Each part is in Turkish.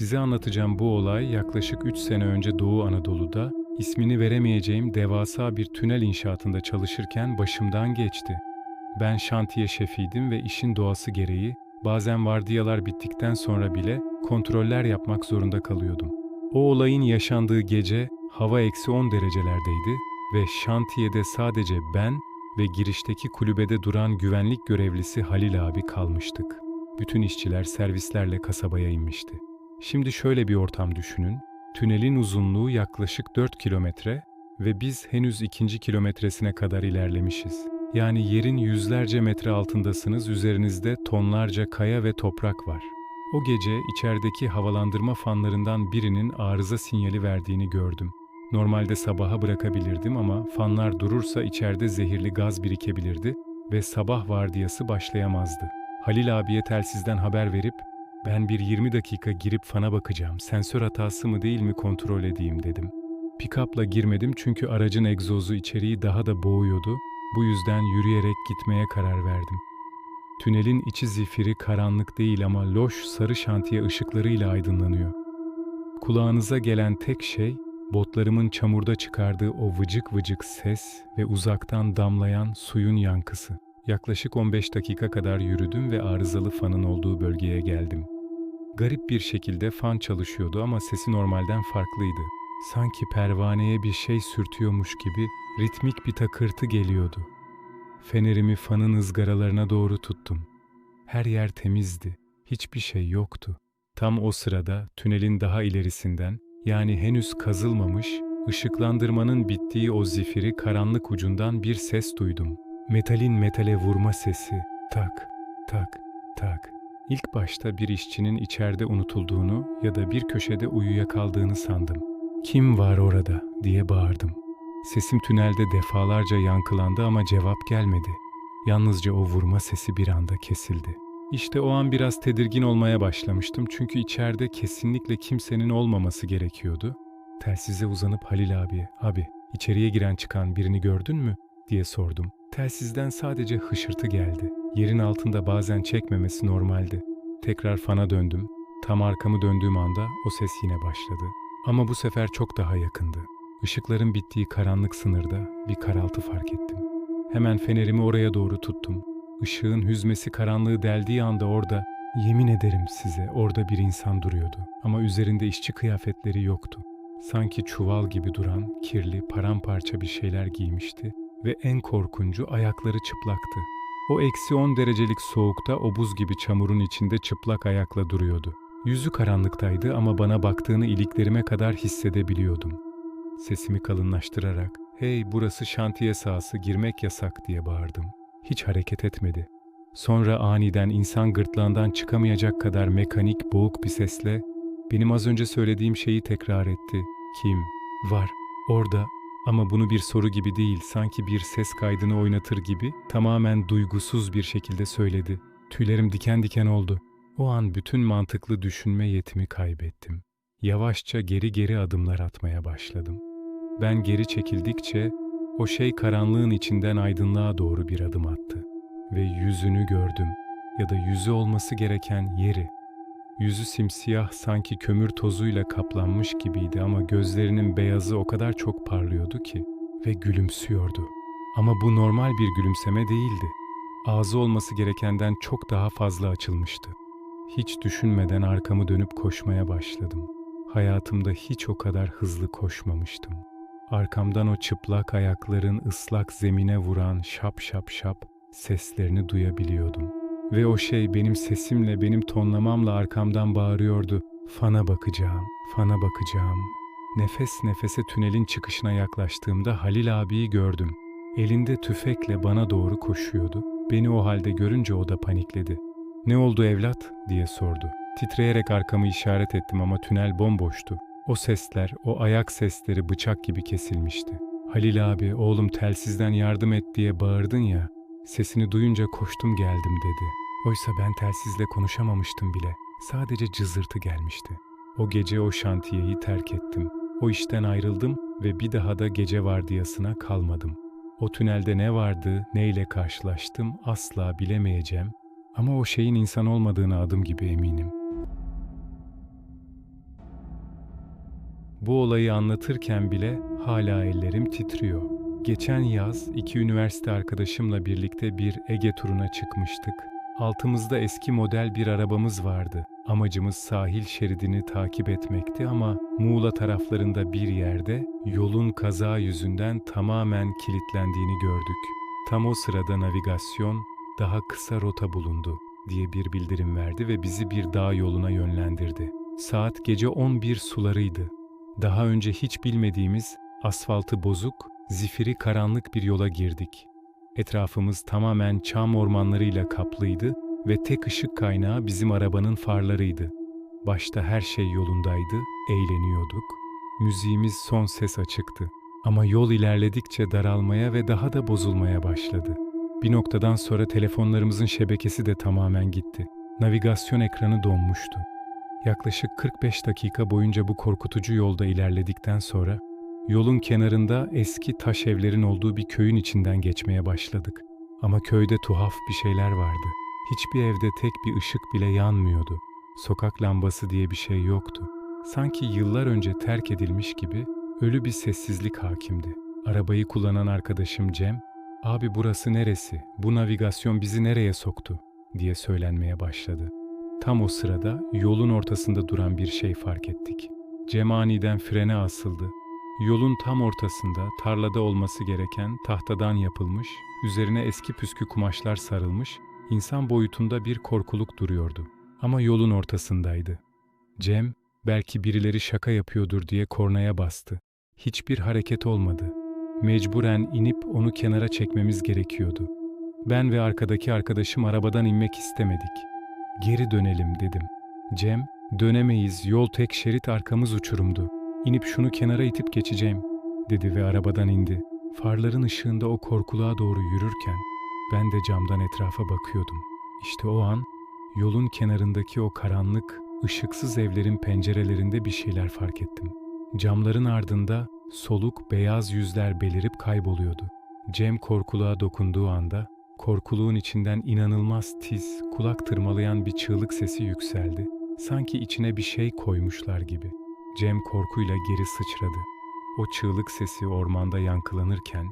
Size anlatacağım bu olay yaklaşık 3 sene önce Doğu Anadolu'da ismini veremeyeceğim devasa bir tünel inşaatında çalışırken başımdan geçti. Ben şantiye şefiydim ve işin doğası gereği bazen vardiyalar bittikten sonra bile kontroller yapmak zorunda kalıyordum. O olayın yaşandığı gece hava eksi 10 derecelerdeydi ve şantiyede sadece ben ve girişteki kulübede duran güvenlik görevlisi Halil abi kalmıştık. Bütün işçiler servislerle kasabaya inmişti. Şimdi şöyle bir ortam düşünün. Tünelin uzunluğu yaklaşık 4 kilometre ve biz henüz ikinci kilometresine kadar ilerlemişiz. Yani yerin yüzlerce metre altındasınız, üzerinizde tonlarca kaya ve toprak var. O gece içerideki havalandırma fanlarından birinin arıza sinyali verdiğini gördüm. Normalde sabaha bırakabilirdim ama fanlar durursa içeride zehirli gaz birikebilirdi ve sabah vardiyası başlayamazdı. Halil abiye telsizden haber verip ben bir 20 dakika girip fana bakacağım. Sensör hatası mı değil mi kontrol edeyim dedim. Pikapla girmedim çünkü aracın egzozu içeriği daha da boğuyordu. Bu yüzden yürüyerek gitmeye karar verdim. Tünelin içi zifiri karanlık değil ama loş sarı şantiye ışıklarıyla aydınlanıyor. Kulağınıza gelen tek şey botlarımın çamurda çıkardığı o vıcık vıcık ses ve uzaktan damlayan suyun yankısı. Yaklaşık 15 dakika kadar yürüdüm ve arızalı fanın olduğu bölgeye geldim. Garip bir şekilde fan çalışıyordu ama sesi normalden farklıydı. Sanki pervaneye bir şey sürtüyormuş gibi ritmik bir takırtı geliyordu. Fenerimi fanın ızgaralarına doğru tuttum. Her yer temizdi. Hiçbir şey yoktu. Tam o sırada tünelin daha ilerisinden, yani henüz kazılmamış, ışıklandırmanın bittiği o zifiri karanlık ucundan bir ses duydum. Metalin metale vurma sesi. Tak, tak, tak. İlk başta bir işçinin içeride unutulduğunu ya da bir köşede uyuyakaldığını sandım. Kim var orada diye bağırdım. Sesim tünelde defalarca yankılandı ama cevap gelmedi. Yalnızca o vurma sesi bir anda kesildi. İşte o an biraz tedirgin olmaya başlamıştım çünkü içeride kesinlikle kimsenin olmaması gerekiyordu. Telsize uzanıp Halil abi, abi içeriye giren çıkan birini gördün mü diye sordum. Telsizden sadece hışırtı geldi. Yerin altında bazen çekmemesi normaldi. Tekrar fana döndüm. Tam arkamı döndüğüm anda o ses yine başladı. Ama bu sefer çok daha yakındı. Işıkların bittiği karanlık sınırda bir karaltı fark ettim. Hemen fenerimi oraya doğru tuttum. Işığın hüzmesi karanlığı deldiği anda orada, yemin ederim size orada bir insan duruyordu. Ama üzerinde işçi kıyafetleri yoktu. Sanki çuval gibi duran, kirli, paramparça bir şeyler giymişti ve en korkuncu ayakları çıplaktı. O eksi 10 derecelik soğukta o buz gibi çamurun içinde çıplak ayakla duruyordu. Yüzü karanlıktaydı ama bana baktığını iliklerime kadar hissedebiliyordum. Sesimi kalınlaştırarak, hey burası şantiye sahası girmek yasak diye bağırdım. Hiç hareket etmedi. Sonra aniden insan gırtlağından çıkamayacak kadar mekanik boğuk bir sesle benim az önce söylediğim şeyi tekrar etti. Kim? Var. Orada. Ama bunu bir soru gibi değil, sanki bir ses kaydını oynatır gibi tamamen duygusuz bir şekilde söyledi. Tüylerim diken diken oldu. O an bütün mantıklı düşünme yetimi kaybettim. Yavaşça geri geri adımlar atmaya başladım. Ben geri çekildikçe o şey karanlığın içinden aydınlığa doğru bir adım attı ve yüzünü gördüm ya da yüzü olması gereken yeri. Yüzü simsiyah sanki kömür tozuyla kaplanmış gibiydi ama gözlerinin beyazı o kadar çok parlıyordu ki ve gülümsüyordu. Ama bu normal bir gülümseme değildi. Ağzı olması gerekenden çok daha fazla açılmıştı. Hiç düşünmeden arkamı dönüp koşmaya başladım. Hayatımda hiç o kadar hızlı koşmamıştım. Arkamdan o çıplak ayakların ıslak zemine vuran şap şap şap seslerini duyabiliyordum. Ve o şey benim sesimle, benim tonlamamla arkamdan bağırıyordu. Fana bakacağım, fana bakacağım. Nefes nefese tünelin çıkışına yaklaştığımda Halil abiyi gördüm. Elinde tüfekle bana doğru koşuyordu. Beni o halde görünce o da panikledi. Ne oldu evlat diye sordu. Titreyerek arkamı işaret ettim ama tünel bomboştu. O sesler, o ayak sesleri bıçak gibi kesilmişti. Halil abi, oğlum telsizden yardım et diye bağırdın ya. Sesini duyunca koştum geldim dedi. Oysa ben telsizle konuşamamıştım bile. Sadece cızırtı gelmişti. O gece o şantiyeyi terk ettim. O işten ayrıldım ve bir daha da gece vardiyasına kalmadım. O tünelde ne vardı, neyle karşılaştım asla bilemeyeceğim ama o şeyin insan olmadığına adım gibi eminim. Bu olayı anlatırken bile hala ellerim titriyor. Geçen yaz iki üniversite arkadaşımla birlikte bir Ege turuna çıkmıştık. Altımızda eski model bir arabamız vardı. Amacımız sahil şeridini takip etmekti ama Muğla taraflarında bir yerde yolun kaza yüzünden tamamen kilitlendiğini gördük. Tam o sırada navigasyon daha kısa rota bulundu diye bir bildirim verdi ve bizi bir dağ yoluna yönlendirdi. Saat gece 11 sularıydı. Daha önce hiç bilmediğimiz asfaltı bozuk, zifiri karanlık bir yola girdik. Etrafımız tamamen çam ormanlarıyla kaplıydı ve tek ışık kaynağı bizim arabanın farlarıydı. Başta her şey yolundaydı, eğleniyorduk. Müziğimiz son ses açıktı. Ama yol ilerledikçe daralmaya ve daha da bozulmaya başladı. Bir noktadan sonra telefonlarımızın şebekesi de tamamen gitti. Navigasyon ekranı donmuştu. Yaklaşık 45 dakika boyunca bu korkutucu yolda ilerledikten sonra yolun kenarında eski taş evlerin olduğu bir köyün içinden geçmeye başladık. Ama köyde tuhaf bir şeyler vardı. Hiçbir evde tek bir ışık bile yanmıyordu. Sokak lambası diye bir şey yoktu. Sanki yıllar önce terk edilmiş gibi ölü bir sessizlik hakimdi. Arabayı kullanan arkadaşım Cem, "Abi burası neresi? Bu navigasyon bizi nereye soktu?" diye söylenmeye başladı. Tam o sırada yolun ortasında duran bir şey fark ettik. Cem aniden frene asıldı. Yolun tam ortasında tarlada olması gereken tahtadan yapılmış, üzerine eski püskü kumaşlar sarılmış, insan boyutunda bir korkuluk duruyordu. Ama yolun ortasındaydı. Cem, belki birileri şaka yapıyordur diye kornaya bastı. Hiçbir hareket olmadı. Mecburen inip onu kenara çekmemiz gerekiyordu. Ben ve arkadaki arkadaşım arabadan inmek istemedik. Geri dönelim dedim. Cem, dönemeyiz, yol tek şerit arkamız uçurumdu. İnip şunu kenara itip geçeceğim, dedi ve arabadan indi. Farların ışığında o korkuluğa doğru yürürken ben de camdan etrafa bakıyordum. İşte o an yolun kenarındaki o karanlık, ışıksız evlerin pencerelerinde bir şeyler fark ettim. Camların ardında soluk beyaz yüzler belirip kayboluyordu. Cem korkuluğa dokunduğu anda korkuluğun içinden inanılmaz tiz, kulak tırmalayan bir çığlık sesi yükseldi. Sanki içine bir şey koymuşlar gibi. Cem korkuyla geri sıçradı. O çığlık sesi ormanda yankılanırken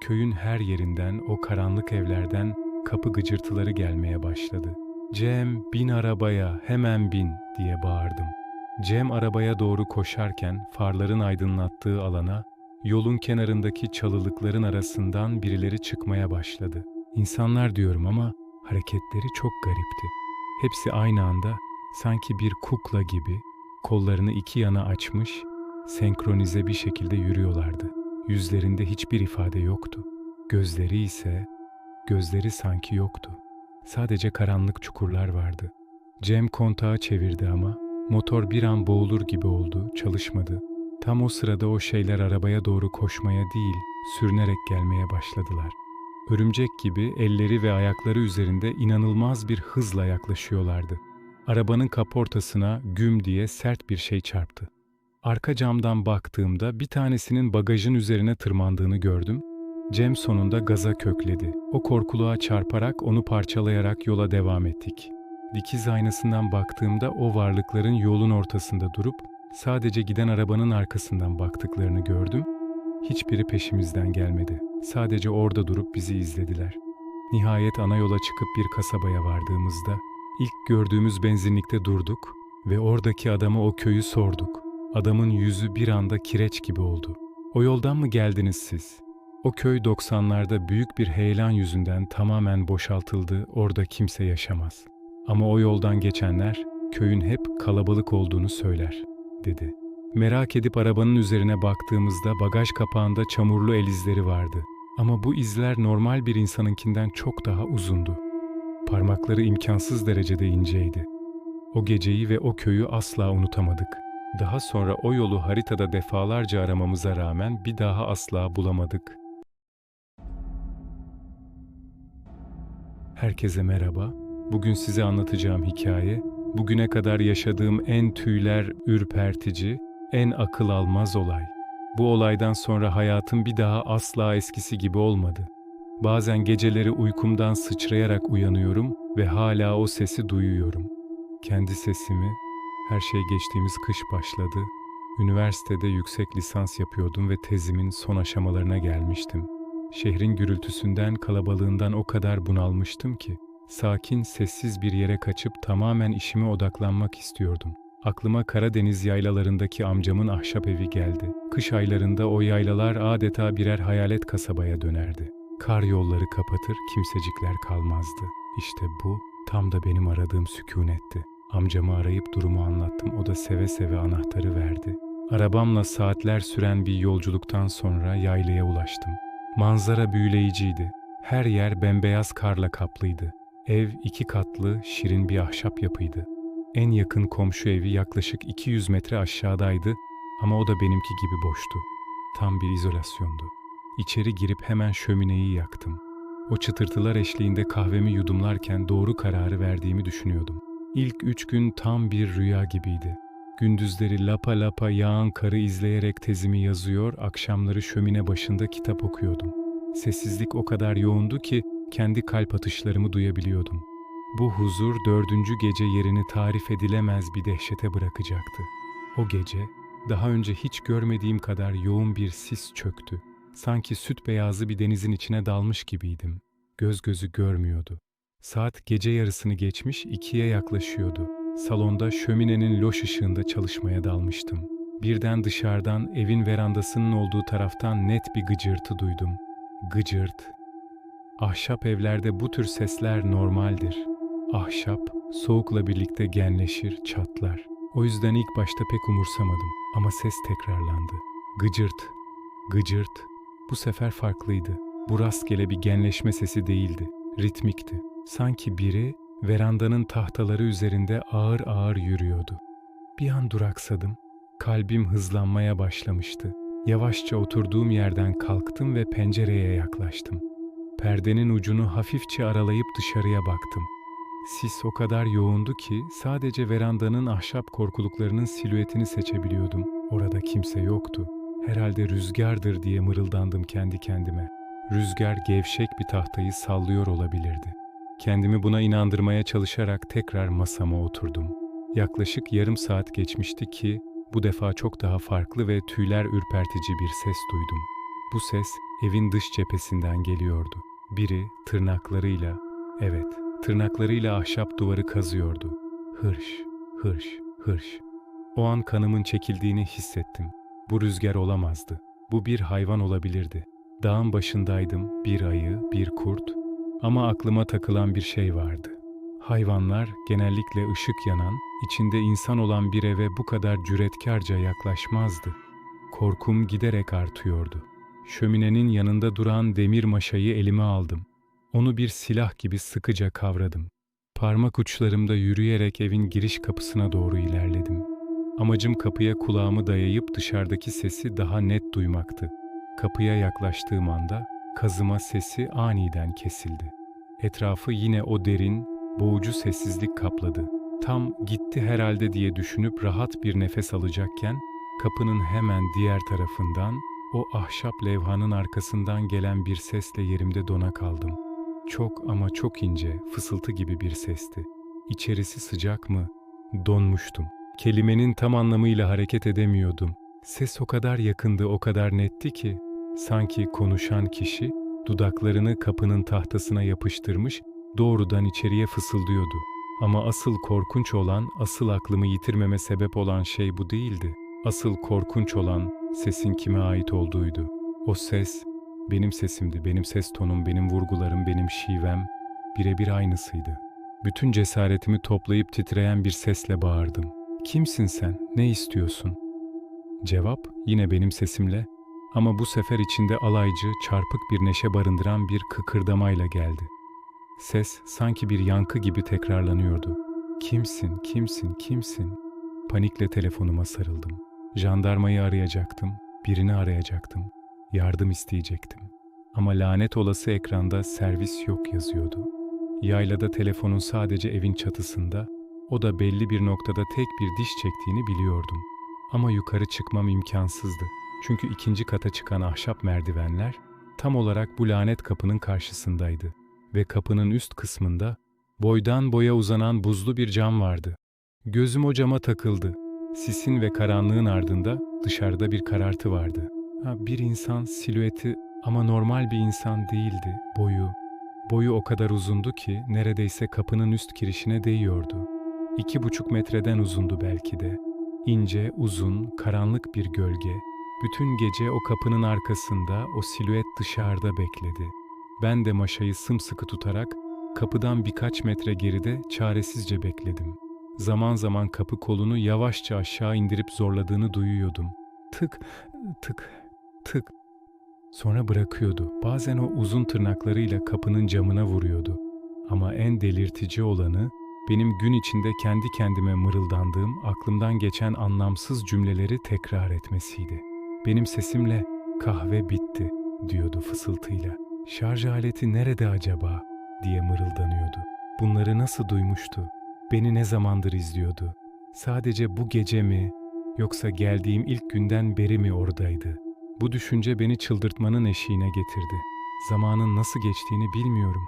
köyün her yerinden o karanlık evlerden kapı gıcırtıları gelmeye başladı. Cem bin arabaya hemen bin diye bağırdım. Cem arabaya doğru koşarken farların aydınlattığı alana yolun kenarındaki çalılıkların arasından birileri çıkmaya başladı. İnsanlar diyorum ama hareketleri çok garipti. Hepsi aynı anda sanki bir kukla gibi kollarını iki yana açmış, senkronize bir şekilde yürüyorlardı. Yüzlerinde hiçbir ifade yoktu. Gözleri ise gözleri sanki yoktu. Sadece karanlık çukurlar vardı. Cem kontağı çevirdi ama motor bir an boğulur gibi oldu, çalışmadı. Tam o sırada o şeyler arabaya doğru koşmaya değil, sürünerek gelmeye başladılar. Örümcek gibi elleri ve ayakları üzerinde inanılmaz bir hızla yaklaşıyorlardı. Arabanın kaportasına güm diye sert bir şey çarptı. Arka camdan baktığımda bir tanesinin bagajın üzerine tırmandığını gördüm. Cem sonunda gaza kökledi. O korkuluğa çarparak onu parçalayarak yola devam ettik. Dikiz aynasından baktığımda o varlıkların yolun ortasında durup sadece giden arabanın arkasından baktıklarını gördüm. Hiçbiri peşimizden gelmedi. Sadece orada durup bizi izlediler. Nihayet ana yola çıkıp bir kasabaya vardığımızda ilk gördüğümüz benzinlikte durduk ve oradaki adama o köyü sorduk. Adamın yüzü bir anda kireç gibi oldu. O yoldan mı geldiniz siz? O köy 90'larda büyük bir heyelan yüzünden tamamen boşaltıldı, orada kimse yaşamaz. Ama o yoldan geçenler köyün hep kalabalık olduğunu söyler, dedi. Merak edip arabanın üzerine baktığımızda bagaj kapağında çamurlu el izleri vardı. Ama bu izler normal bir insanınkinden çok daha uzundu. Parmakları imkansız derecede inceydi. O geceyi ve o köyü asla unutamadık. Daha sonra o yolu haritada defalarca aramamıza rağmen bir daha asla bulamadık. Herkese merhaba. Bugün size anlatacağım hikaye, bugüne kadar yaşadığım en tüyler ürpertici, en akıl almaz olay. Bu olaydan sonra hayatım bir daha asla eskisi gibi olmadı. Bazen geceleri uykumdan sıçrayarak uyanıyorum ve hala o sesi duyuyorum. Kendi sesimi, her şey geçtiğimiz kış başladı. Üniversitede yüksek lisans yapıyordum ve tezimin son aşamalarına gelmiştim. Şehrin gürültüsünden, kalabalığından o kadar bunalmıştım ki, sakin, sessiz bir yere kaçıp tamamen işime odaklanmak istiyordum. Aklıma Karadeniz yaylalarındaki amcamın ahşap evi geldi. Kış aylarında o yaylalar adeta birer hayalet kasabaya dönerdi. Kar yolları kapatır, kimsecikler kalmazdı. İşte bu tam da benim aradığım sükunetti. Amcamı arayıp durumu anlattım. O da seve seve anahtarı verdi. Arabamla saatler süren bir yolculuktan sonra yaylaya ulaştım. Manzara büyüleyiciydi. Her yer bembeyaz karla kaplıydı. Ev iki katlı, şirin bir ahşap yapıydı. En yakın komşu evi yaklaşık 200 metre aşağıdaydı ama o da benimki gibi boştu. Tam bir izolasyondu. İçeri girip hemen şömineyi yaktım. O çıtırtılar eşliğinde kahvemi yudumlarken doğru kararı verdiğimi düşünüyordum. İlk üç gün tam bir rüya gibiydi. Gündüzleri lapa lapa yağan karı izleyerek tezimi yazıyor, akşamları şömine başında kitap okuyordum. Sessizlik o kadar yoğundu ki kendi kalp atışlarımı duyabiliyordum. Bu huzur dördüncü gece yerini tarif edilemez bir dehşete bırakacaktı. O gece daha önce hiç görmediğim kadar yoğun bir sis çöktü. Sanki süt beyazı bir denizin içine dalmış gibiydim. Göz gözü görmüyordu. Saat gece yarısını geçmiş ikiye yaklaşıyordu. Salonda şöminenin loş ışığında çalışmaya dalmıştım. Birden dışarıdan evin verandasının olduğu taraftan net bir gıcırtı duydum. Gıcırt. Ahşap evlerde bu tür sesler normaldir. Ahşap soğukla birlikte genleşir, çatlar. O yüzden ilk başta pek umursamadım ama ses tekrarlandı. Gıcırt, gıcırt. Bu sefer farklıydı. Bu rastgele bir genleşme sesi değildi, ritmikti. Sanki biri verandanın tahtaları üzerinde ağır ağır yürüyordu. Bir an duraksadım. Kalbim hızlanmaya başlamıştı. Yavaşça oturduğum yerden kalktım ve pencereye yaklaştım. Perdenin ucunu hafifçe aralayıp dışarıya baktım. Sis o kadar yoğundu ki sadece verandanın ahşap korkuluklarının silüetini seçebiliyordum. Orada kimse yoktu. Herhalde rüzgardır diye mırıldandım kendi kendime. Rüzgar gevşek bir tahtayı sallıyor olabilirdi. Kendimi buna inandırmaya çalışarak tekrar masama oturdum. Yaklaşık yarım saat geçmişti ki bu defa çok daha farklı ve tüyler ürpertici bir ses duydum. Bu ses evin dış cephesinden geliyordu. Biri tırnaklarıyla, evet, tırnaklarıyla ahşap duvarı kazıyordu. Hırş, hırş, hırş. O an kanımın çekildiğini hissettim. Bu rüzgar olamazdı. Bu bir hayvan olabilirdi. Dağın başındaydım, bir ayı, bir kurt ama aklıma takılan bir şey vardı. Hayvanlar genellikle ışık yanan, içinde insan olan bir eve bu kadar cüretkarca yaklaşmazdı. Korkum giderek artıyordu. Şöminenin yanında duran demir maşayı elime aldım. Onu bir silah gibi sıkıca kavradım. Parmak uçlarımda yürüyerek evin giriş kapısına doğru ilerledim. Amacım kapıya kulağımı dayayıp dışarıdaki sesi daha net duymaktı. Kapıya yaklaştığım anda kazıma sesi aniden kesildi. Etrafı yine o derin, boğucu sessizlik kapladı. Tam gitti herhalde diye düşünüp rahat bir nefes alacakken kapının hemen diğer tarafından o ahşap levhanın arkasından gelen bir sesle yerimde dona kaldım. Çok ama çok ince, fısıltı gibi bir sesti. İçerisi sıcak mı? Donmuştum. Kelimenin tam anlamıyla hareket edemiyordum. Ses o kadar yakındı, o kadar netti ki sanki konuşan kişi dudaklarını kapının tahtasına yapıştırmış, doğrudan içeriye fısıldıyordu. Ama asıl korkunç olan, asıl aklımı yitirmeme sebep olan şey bu değildi. Asıl korkunç olan sesin kime ait olduğuydu. O ses benim sesimdi, benim ses tonum, benim vurgularım, benim şivem birebir aynısıydı. Bütün cesaretimi toplayıp titreyen bir sesle bağırdım. Kimsin sen? Ne istiyorsun? Cevap yine benim sesimle ama bu sefer içinde alaycı, çarpık bir neşe barındıran bir kıkırdamayla geldi. Ses sanki bir yankı gibi tekrarlanıyordu. Kimsin, kimsin, kimsin? Panikle telefonuma sarıldım. Jandarmayı arayacaktım, birini arayacaktım, yardım isteyecektim. Ama lanet olası ekranda servis yok yazıyordu. Yaylada telefonun sadece evin çatısında, o da belli bir noktada tek bir diş çektiğini biliyordum. Ama yukarı çıkmam imkansızdı. Çünkü ikinci kata çıkan ahşap merdivenler tam olarak bu lanet kapının karşısındaydı ve kapının üst kısmında boydan boya uzanan buzlu bir cam vardı. Gözüm o cama takıldı. Sisin ve karanlığın ardında dışarıda bir karartı vardı. Ha, bir insan silüeti ama normal bir insan değildi. Boyu, boyu o kadar uzundu ki neredeyse kapının üst kirişine değiyordu. İki buçuk metreden uzundu belki de. İnce, uzun, karanlık bir gölge. Bütün gece o kapının arkasında o silüet dışarıda bekledi. Ben de maşayı sımsıkı tutarak kapıdan birkaç metre geride çaresizce bekledim. Zaman zaman kapı kolunu yavaşça aşağı indirip zorladığını duyuyordum. Tık, tık, tık. Sonra bırakıyordu. Bazen o uzun tırnaklarıyla kapının camına vuruyordu. Ama en delirtici olanı benim gün içinde kendi kendime mırıldandığım, aklımdan geçen anlamsız cümleleri tekrar etmesiydi. Benim sesimle kahve bitti diyordu fısıltıyla. Şarj aleti nerede acaba diye mırıldanıyordu. Bunları nasıl duymuştu? Beni ne zamandır izliyordu? Sadece bu gece mi yoksa geldiğim ilk günden beri mi oradaydı? Bu düşünce beni çıldırtmanın eşiğine getirdi. Zamanın nasıl geçtiğini bilmiyorum.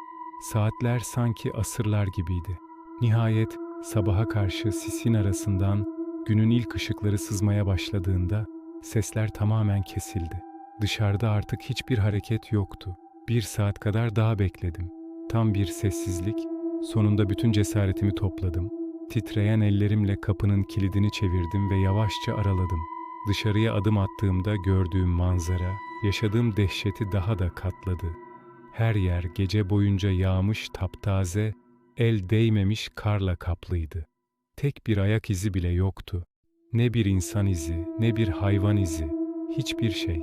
Saatler sanki asırlar gibiydi. Nihayet sabaha karşı sisin arasından günün ilk ışıkları sızmaya başladığında sesler tamamen kesildi. Dışarıda artık hiçbir hareket yoktu. Bir saat kadar daha bekledim. Tam bir sessizlik. Sonunda bütün cesaretimi topladım. Titreyen ellerimle kapının kilidini çevirdim ve yavaşça araladım. Dışarıya adım attığımda gördüğüm manzara, yaşadığım dehşeti daha da katladı. Her yer gece boyunca yağmış taptaze, el değmemiş karla kaplıydı. Tek bir ayak izi bile yoktu. Ne bir insan izi, ne bir hayvan izi, hiçbir şey.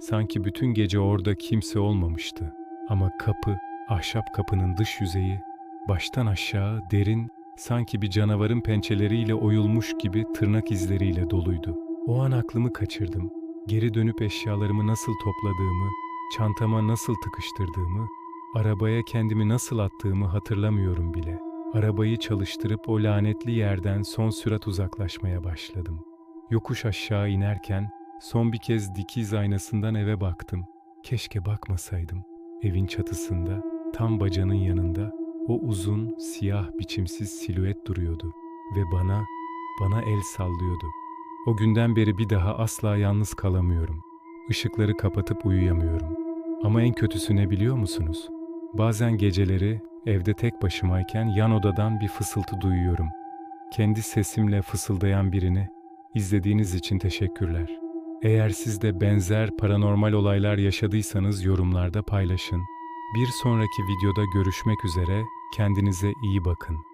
Sanki bütün gece orada kimse olmamıştı. Ama kapı, ahşap kapının dış yüzeyi, baştan aşağı derin, sanki bir canavarın pençeleriyle oyulmuş gibi tırnak izleriyle doluydu. O an aklımı kaçırdım. Geri dönüp eşyalarımı nasıl topladığımı, çantama nasıl tıkıştırdığımı, arabaya kendimi nasıl attığımı hatırlamıyorum bile. Arabayı çalıştırıp o lanetli yerden son sürat uzaklaşmaya başladım. Yokuş aşağı inerken son bir kez dikiz aynasından eve baktım. Keşke bakmasaydım. Evin çatısında, tam bacanın yanında o uzun, siyah biçimsiz silüet duruyordu ve bana, bana el sallıyordu. O günden beri bir daha asla yalnız kalamıyorum. Işıkları kapatıp uyuyamıyorum. Ama en kötüsü ne biliyor musunuz? Bazen geceleri evde tek başımayken yan odadan bir fısıltı duyuyorum. Kendi sesimle fısıldayan birini izlediğiniz için teşekkürler. Eğer siz de benzer paranormal olaylar yaşadıysanız yorumlarda paylaşın. Bir sonraki videoda görüşmek üzere, kendinize iyi bakın.